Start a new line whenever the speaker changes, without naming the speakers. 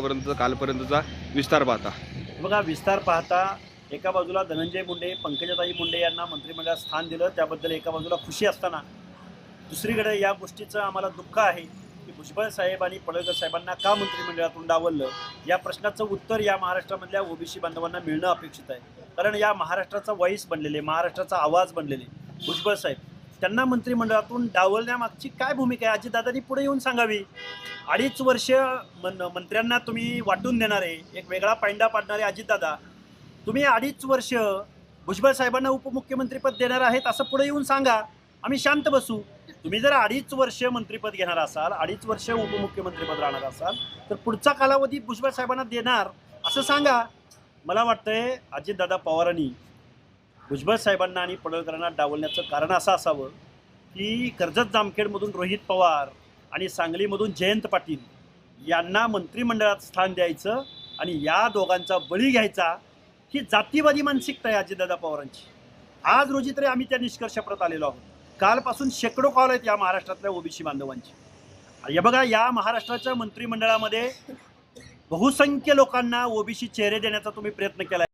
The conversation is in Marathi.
कालपर्यंतचा विस्तार पाहता.
बघा विस्तार पाहता एका बाजूला धनंजय मुंडे पंकजाताई मुंडे यांना मंत्रिमंडळात स्थान दिलं. त्याबद्दल एका बाजूला खुशी असताना दुसरीकडे या गोष्टीचं आम्हाला दुःख आहे की भुजबळ साहेब आणि पडळकर साहेबांना का मंत्रिमंडळातून डावललं? या प्रश्नाचं उत्तर या महाराष्ट्रामधल्या ओबीसी बांधवांना मिळणं अपेक्षित आहे. कारण या महाराष्ट्राचा वॉईस बनलेले महाराष्ट्राचा आवाज बनलेले भुजबळ साहेब त्यांना मंत्रिमंडळातून डावलण्यामागची काय भूमिका आहे? अजितदादांनी पुढे येऊन सांगावी. अडीच वर्ष मन मंत्र्यांना तुम्ही वाटून देणारे एक वेगळा पायंडा पाडणारे अजितदादा तुम्ही अडीच वर्ष भुजबळ साहेबांना उपमुख्यमंत्रीपद देणार आहेत असं पुढे येऊन सांगा. आम्ही शांत बसू. तुम्ही जर अडीच वर्ष मंत्रिपद घेणार असाल अडीच वर्ष उपमुख्यमंत्रीपद राहणार असाल तर पुढचा कालावधी भुजबळ साहेबांना देणार असं सांगा. मला वाटतंय अजितदादा पवारांनी भुजबळ साहेबांना आणि पडळकरांना डावलण्याचं कारण असं असावं की कर्जत जामखेडमधून रोहित पवार आणि सांगलीमधून जयंत पाटील यांना मंत्रिमंडळात स्थान द्यायचं आणि या दोघांचा बळी घ्यायचा ही जातीवादी मानसिकता आहे अजितदादा पवारांची. आज रोजी तरी आम्ही त्या निष्कर्षाप्रत आलेलो आहोत. कालपासून शेकडो कॉल आहेत या महाराष्ट्रातल्या ओबीसी बांधवांची. या बघा या महाराष्ट्राच्या मंत्रिमंडळामध्ये बहुसंख्य लोकांना ओबीसी चेहरे देण्याचा तुम्ही प्रयत्न केला